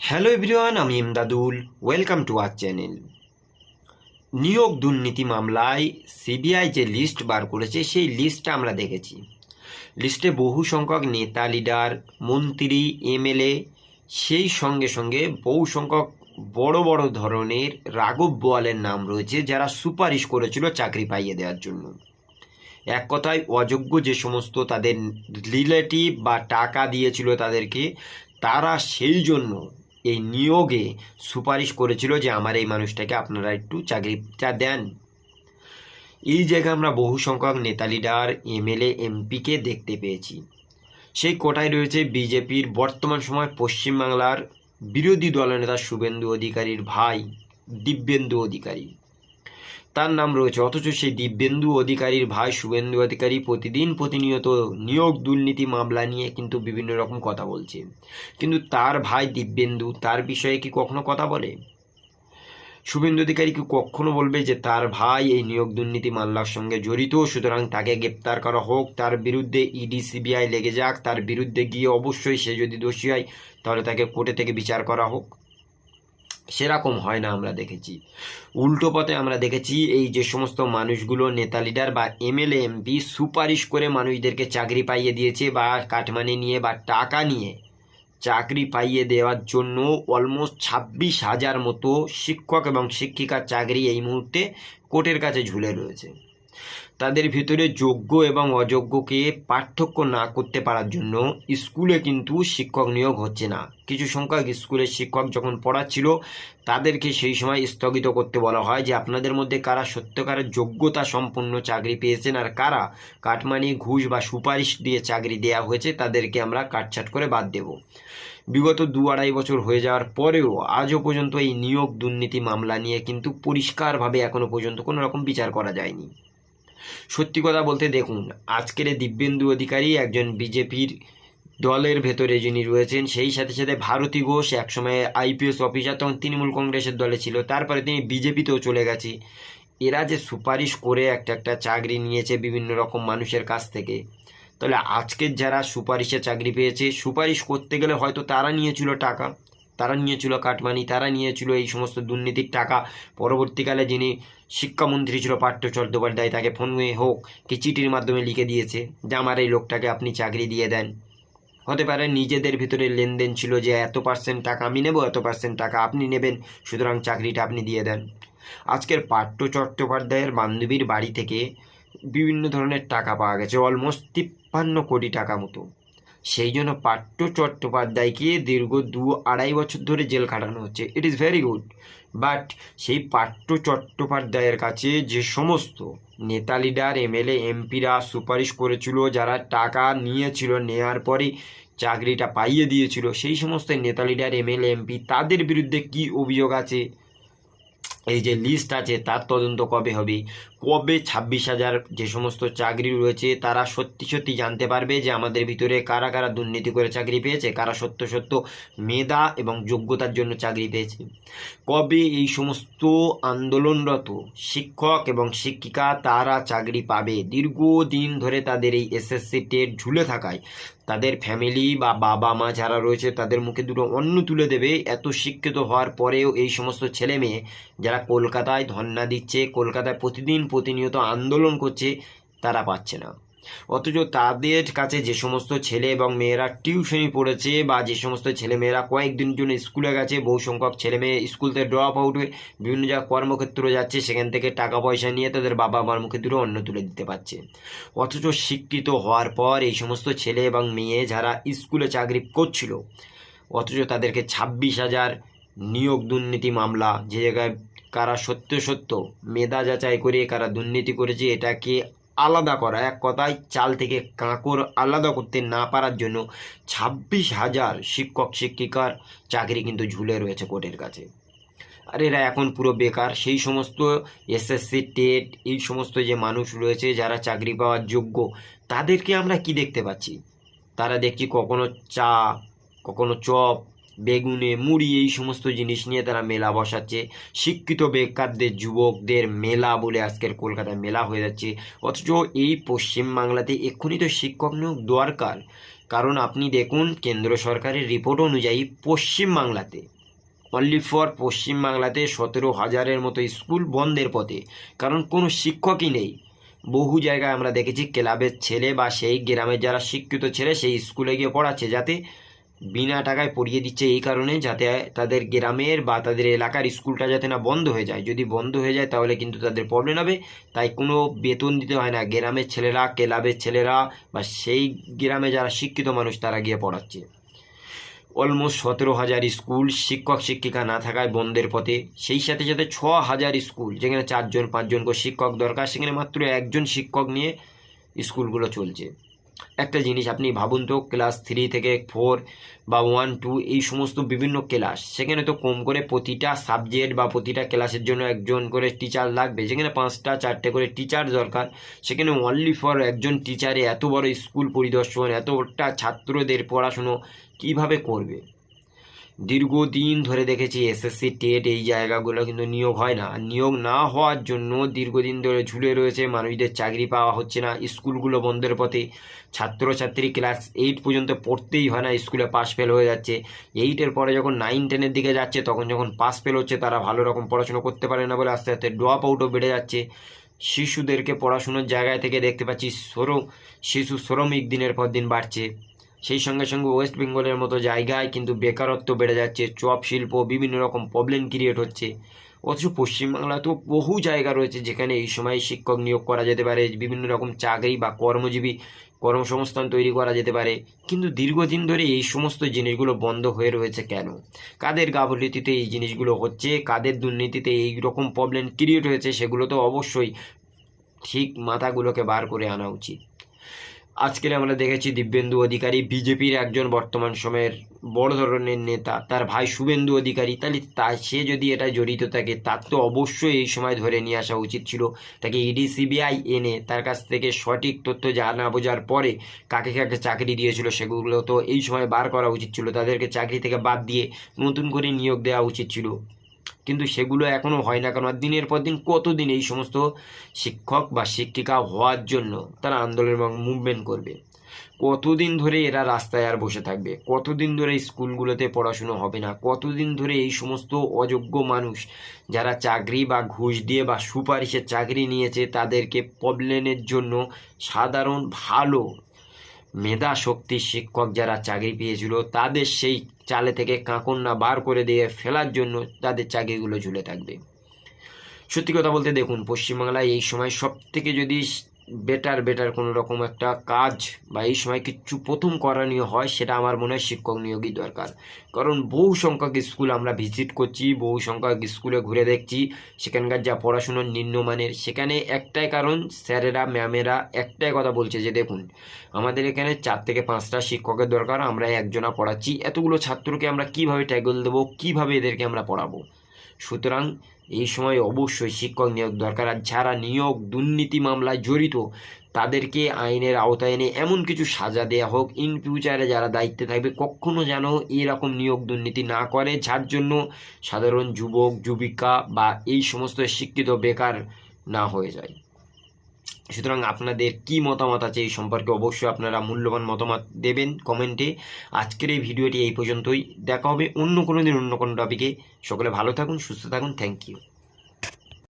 Hello everyone আমি Imdadul. Welcome to our channel নিয়োগ দুর্নীতি মামলায় সিবিআই যে লিস্ট বার করেছে, সেই লিস্টটা আমরা দেখেছি। লিস্টে বহু সংখ্যক নেতা লিডার মন্ত্রী এমএলএ সেই সঙ্গে সঙ্গে বহু সংখ্যক বড় বড় ধরনের রাঘব বোয়ালের নাম রয়েছে, যারা সুপারিশ করেছিল চাকরি পাইয়ে দেওয়ার জন্য। এক কথায়, অযোগ্য যে সমস্ত তাদের রিলেটিভ বা টাকা দিয়েছিল তাদেরকে, তারা সেই জন্য এই নিয়োগে সুপারিশ করেছিল যে আমার এই মানুষটাকে আপনারা একটু চাকরিটা দেন। এই জায়গায় আমরা বহু সংখ্যক নেতা লিডার এমএলএ, এমপিকে দেখতে পেয়েছি। সেই কোটায় রয়েছে বিজেপির বর্তমান সময় পশ্চিমবাংলার বিরোধী দলনেতা শুভেন্দু অধিকারীর ভাই দিব্যেন্দু অধিকারী। তার নাম রয়েছে, অথচ সেই দিব্যেন্দু অধিকারীর ভাই শুভেন্দু অধিকারী প্রতিদিন প্রতিনিয়ত নিয়োগ দুর্নীতি মামলা নিয়ে কিন্তু বিভিন্ন রকম কথা বলছে। কিন্তু তার ভাই দিব্যেন্দু, তার বিষয়ে কি কখনো কথা বলে? শুভেন্দু অধিকারী কি কখনো বলবে যে তার ভাই এই নিয়োগ দুর্নীতি মামলার সঙ্গে জড়িত, সুতরাং তাকে গ্রেপ্তার করা হোক? তার বিরুদ্ধে ইডি, সিবিআই লেগে যাক, তার বিরুদ্ধে গিয়ে অবশ্যই সে যদি দোষী হয়, তাহলে তাকে কোর্টে থেকে বিচার করা হোক। সেরকম হয় না আমরা দেখেছি। উল্টো পথে আমরা দেখেছি এই যে সমস্ত মানুষগুলো, নেতা লিডার বা এমএলএ, এমপি, সুপারিশ করে মানুষদেরকে চাকরি পাইয়ে দিয়েছে বা কাটমানি নিয়ে বা টাকা নিয়ে চাকরি পাইয়ে দেওয়ার জন্য অলমোস্ট ছাব্বিশ হাজার মতো শিক্ষক এবং শিক্ষিকার চাকরি এই মুহূর্তে কোর্টের কাছে ঝুলে রয়েছে। তাদের ভিতরে যোগ্য এবং অযোগ্যকে পার্থক্য না করতে পারার জন্য স্কুলে কিন্তু শিক্ষক নিয়োগ হচ্ছে না। কিছু সংখ্যক স্কুলের শিক্ষক যখন পড়াচ্ছিল, তাদেরকে সেই সময় স্থগিত করতে বলা হয় যে, আপনাদের মধ্যে কারা সত্যকারের যোগ্যতা সম্পন্ন চাকরি পেয়েছেন আর কারা কাটমানি, ঘুষ বা সুপারিশ দিয়ে চাকরি দেওয়া হয়েছে, তাদেরকে আমরা কাটছাট করে বাদ দেব। বিগত দু আড়াই বছর হয়ে যাওয়ার পরেও আজও পর্যন্ত এই নিয়োগ দুর্নীতি মামলা নিয়ে কিন্তু পরিষ্কারভাবে এখনও পর্যন্ত কোনো রকম বিচার করা যায়নি। সত্যি কথা বলতে দেখুন, আজকের দিব্যেন্দু অধিকারী একজন বিজেপির দলের ভেতরে যিনি রয়েছেন, সেই সাথে সাথে ভারতী ঘোষ একসময় আইপিএস অফিসার তখন তৃণমূল কংগ্রেসের দলে ছিল, তারপরে তিনি বিজেপিতেও চলে গেছে। এরা যে সুপারিশ করে একটা একটা চাকরি নিয়েছে বিভিন্ন রকম মানুষের কাছ থেকে, তাহলে আজকের যারা সুপারিশে চাকরি পেয়েছে, সুপারিশ করতে গেলে হয়তো তারা নিয়েছিল টাকা। তারা নিয়েছিল কাটমানি, তারা নিয়েছিল এই সমস্ত দুর্নীতির টাকা। পরবর্তীকালে যিনি শিক্ষামন্ত্রী ছিল পার্থ চট্টোপাধ্যায় তাকে ফোনে হোক কি চিঠির মাধ্যমে লিখে দিয়েছে যে, আমার এই লোকটাকে আপনি চাকরি দিয়ে দেন। হতে পারে নিজেদের ভিতরে লেনদেন ছিল যে, এত পার্সেন্ট টাকা আমি নেব, এত পার্সেন্ট টাকা আপনি নেবেন, সুতরাং চাকরিটা আপনি দিয়ে দেন। আজকের পার্থ চট্টোপাধ্যায়ের বান্ধবীর বাড়ি থেকে বিভিন্ন ধরনের টাকা পাওয়া গেছে, অলমোস্ট তিপ্পান্ন কোটি টাকা মতো। সেই জন্য পাট্ট চট্টোপাধ্যায়কে দীর্ঘ দু আড়াই বছর ধরে জেল খাটানো হচ্ছে। It is very good but সেই পাট্ট চট্টোপাধ্যায়ের কাছে যে সমস্ত নেতা লিডার, এমএলএ, এমপিরা সুপারিশ করেছিল, যারা টাকা নিয়েছিল নেওয়ার পরে চাকরিটা পাইয়ে দিয়েছিল, সেই সমস্ত নেতা লিডার, এমএলএ, এমপি, তাদের বিরুদ্ধে কি অভিযোগ আছে? এই যে লিস্ট আছে, তার তদন্ত কবে হবে? কবে ছাব্বিশ হাজার যে সমস্ত চাকরি রয়েছে, তারা সত্যি সত্যি জানতে পারবে যে আমাদের ভিতরে কারা কারা দুর্নীতি করে চাকরি পেয়েছে, কারা সত্য সত্য মেধা এবং যোগ্যতার জন্য চাকরি পেয়েছে? কবে এই সমস্ত আন্দোলনরত শিক্ষক এবং শিক্ষিকা তারা চাকরি পাবে? দীর্ঘদিন ধরে তাদের এই এসএসসি টেট ঝুলে থাকায় তাদের ফ্যামিলি বা বাবা মা যারা রয়েছে তাদের মুখে দুটো অন্ন তুলে দেবে। এত শিক্ষিত হওয়ার পরেও এই সমস্ত ছেলে মেয়ে যারা কলকাতায় ধর্না দিচ্ছে, কলকাতায় প্রতিদিন প্রতিনিয়ত আন্দোলন করছে, তারা পাচ্ছে না। অথচ তাদের কাছে যে সমস্ত ছেলে এবং মেয়েরা টিউশনি পড়েছে বা যে সমস্ত ছেলে মেয়েরা কয়েকদিন জন্য স্কুলে গেছে, বহু সংখ্যক ছেলে মেয়ে স্কুল থেকে ড্রপ আউট হয়ে বিভিন্ন জায়গায় কর্মক্ষেত্রে যাচ্ছে, সেখান থেকে টাকা পয়সা নিয়ে তাদের বাবা মার মুখে দূরে অন্ন তুলে দিতে পারছে। অথচ শিক্ষিত হওয়ার পর এই সমস্ত ছেলে এবং মেয়ে যারা স্কুলে চাকরি করছিল, অথচ তাদেরকে ছাব্বিশ হাজার নিয়োগ দুর্নীতি মামলা, যে জায়গায় কারা সত্য সত্য মেধা যাচাই করে কারা দুর্নীতি করেছে, এটাকে আলাদা করা। এক কথায়, চাল থেকে কাঁকর আলাদা করতে না পারার জন্য ছাব্বিশ হাজার শিক্ষক, শিক্ষিকার চাকরি কিন্তু ঝুলে রয়েছে কোর্টের কাছে। আর এরা এখন পুরো বেকার। সেই সমস্ত এসএসসি, টেট, এই সমস্ত যে মানুষ রয়েছে যারা চাকরি পাওয়ার যোগ্য, তাদেরকে আমরা কি দেখতে পাচ্ছি? তারা দেখছি কখনো চা, কখনো চপ বেগুনে, মুড়ি এই সমস্ত জিনিস নিয়ে তারা মেলা বসাচ্ছে। শিক্ষিত বেকারদের, যুবকদের মেলা বলে আজকের কলকাতায় মেলা হয়ে যাচ্ছে। অথচ এই পশ্চিমবাংলাতে এক্ষুনি তো শিক্ষক নিয়োগ দরকার। কারণ আপনি দেখুন, কেন্দ্র সরকারের রিপোর্ট অনুযায়ী পশ্চিমবাংলাতে অনলি ফর পশ্চিমবাংলাতে সতেরো হাজারের মতো স্কুল বন্ধের পথে। কারণ কোনো শিক্ষকই নেই। বহু জায়গায় আমরা দেখেছি ক্লাবের ছেলে বা সেই গ্রামের যারা শিক্ষিত ছেলে, সেই স্কুলে গিয়ে পড়াচ্ছে যাতে বিনা টাকায় পড়িয়ে দিচ্ছে এই কারণে যাতে তাদের গ্রামের বা তাদের এলাকার স্কুলটা যাতে না বন্ধ হয়ে যায়। যদি বন্ধ হয়ে যায় তাহলে কিন্তু তাদের প্রবলেম হবে। তাই কোনো বেতন দিতে হয় না। গ্রামের ছেলেরা, ক্লাবের ছেলেরা বা সেই গ্রামে যারা শিক্ষিত মানুষ তারা গিয়ে পড়াচ্ছে। অলমোস্ট সতেরো হাজার স্কুল শিক্ষক, শিক্ষিকা না থাকায় বন্ধের পথে। সেই সাথে সাথে ছ হাজার স্কুল, যেখানে চারজন, পাঁচজন করে শিক্ষক দরকার, সেখানে মাত্র একজন শিক্ষক নিয়ে স্কুলগুলো চলছে। একটা জিনিস আপনি ভাবুন তো ক্লাস থ্রি থেকে ফোর বা ওয়ান টু এই সমস্ত বিভিন্ন ক্লাস সেখানে তো কম করে প্রতিটা সাবজেক্ট বা প্রতিটা ক্লাসের জন্য একজন করে টিচার লাগবে। যেখানে পাঁচটা, চারটে করে টিচার দরকার। সেখানে অনলি ফর একজন টিচারে এত বড় স্কুল পরিদর্শন, এতটা ছাত্রদের পড়াশুনো কীভাবে করবে? দীর্ঘদিন ধরে দেখেছি এসএসসি টেট এই জায়গাগুলো কিন্তু নিয়োগ হয় না। নিয়োগ না হওয়ার জন্য দীর্ঘদিন ধরে ঝুলে রয়েছে মানুষদের চাকরি পাওয়া হচ্ছে না স্কুলগুলো বন্ধের পথে। ছাত্রছাত্রী ক্লাস এইট পর্যন্ত পড়তেই হয় না, স্কুলে পাস ফেল হয়ে যাচ্ছে। এইটের পরে যখন নাইন টেনের দিকে যাচ্ছে, তখন যখন পাস ফেল হচ্ছে, তারা ভালো রকম পড়াশুনো করতে পারে না বলে আস্তে আস্তে ড্রপ আউটও বেড়ে যাচ্ছে। শিশুদেরকে পড়াশুনোর জায়গায় থেকে দেখতে পাচ্ছি শ্রম শিশু শ্রমিক দিনের পর দিন বাড়ছে। সেই সঙ্গে সঙ্গে ওয়েস্ট বেঙ্গলের মতো জায়গায় কিন্তু বেকারত্ব বেড়ে যাচ্ছে, চপ শিল্প, বিভিন্ন রকম প্রবলেম ক্রিয়েট হচ্ছে। অথচ পশ্চিমবাংলা তো বহু জায়গা রয়েছে যেখানে এই সময় শিক্ষক নিয়োগ করা যেতে পারে, বিভিন্ন রকম চাকরি বা কর্মজীবী কর্মসংস্থান তৈরি করা যেতে পারে। কিন্তু দীর্ঘদিন ধরে এই সমস্ত জিনিসগুলো বন্ধ হয়ে রয়েছে কেন? কাদের গাফলিতিতে এই জিনিসগুলো হচ্ছে? কাদের দুর্নীতিতে এই রকম প্রবলেম ক্রিয়েট হয়েছে? সেগুলো তো অবশ্যই ঠিক মাথাগুলোকে বার করে আনা উচিত। আজকের আমরা দেখেছি দিব্যেন্দু অধিকারী, বিজেপির একজন বর্তমান সময়ের বড় ধরনের নেতা, তার ভাই শুভেন্দু অধিকারী। তাহলে তা, সে যদি এটা জড়িত থাকে, তার তো অবশ্যই এই সময় ধরে নিয়ে আসা উচিত ছিল। তাকে ইডি, সিবিআই এনে তার কাছ থেকে সঠিক তথ্য জানা বোঝার পরে কাকে কাকে চাকরি দিয়েছিল সেগুলো তো এই সময় বার করা উচিত ছিল। তাদেরকে চাকরি থেকে বাদ দিয়ে নতুন করে নিয়োগ দেওয়া উচিত ছিল। কিন্তু সেগুলো এখনও হয় না, কারণ দিনের পর দিন কতদিন এই সমস্ত শিক্ষক বা শিক্ষিকা হওয়ার জন্য তারা আন্দোলন এবং মুভমেন্ট করবে? কতদিন ধরে এরা রাস্তায় আর বসে থাকবে? কতদিন ধরে স্কুলগুলোতে পড়াশুনো হবে না? কতদিন ধরে এই সমস্ত অযোগ্য মানুষ যারা চাকরি বা ঘুষ দিয়ে বা সুপারিশের চাকরি নিয়েছে তাদেরকে প্রবলেমের জন্য সাধারণ ভালো মেধা শক্তি শিক্ষক যারা চাকরি পেয়েছিল, তাদের সেই চালে থেকে কাঁকন্যা বার করে দিয়ে ফেলার জন্য তাদের চাকরিগুলো ঝুলে থাকবে। সত্যি কথা বলতে দেখুন, পশ্চিমবাংলায় এই সময় সব থেকে যদি বেটার বেটার কোনো রকম একটা কাজ বা এই সময় কিছু প্রথম করণীয় হয়, সেটা আমার মনে হয় শিক্ষক নিয়োগই দরকার। কারণ বহু সংখ্যক স্কুল আমরা ভিজিট করছি, বহু সংখ্যক স্কুলে ঘুরে দেখছি, সেখানকার যা পড়াশুনোর নিম্নমানের, সেখানে একটাই কারণ, স্যারেরা, ম্যামেরা একটাই কথা বলছে যে দেখুন, আমাদের এখানে চার থেকে পাঁচটা শিক্ষকের দরকার, আমরা একজনা পড়াচ্ছি, এতগুলো ছাত্রকে আমরা কীভাবে ট্যাগল দেবো, কীভাবে এদেরকে আমরা পড়াবো? সুতরাং এই সময় অবশ্যই শিক্ষক নিয়োগ দরকার। আর যারা নিয়োগ দুর্নীতি মামলায় জড়িত, তাদেরকে আইনের আওতায় এনে এমন কিছু সাজা দেওয়া হোক। ইন ফিউচারে যারা দায়িত্বে থাকবে, কখনো যেন এরকম নিয়োগ দুর্নীতি না করে। যার জন্য সাধারণ যুবক, যুবিকা বা এই সমস্ত শিক্ষিত বেকার না হয়ে যায়। সুতরাং আপনাদের কি মতামত আছে এই সম্পর্কে অবশ্যই আপনারা মূল্যবান মতামত দেবেন কমেন্টে। আজকের এই ভিডিওটি এই পর্যন্তই। দেখা হবে অন্য কোনো দিন অন্য কোনো টপিকে সকলে ভালো থাকুন, সুস্থ থাকুন। Thank you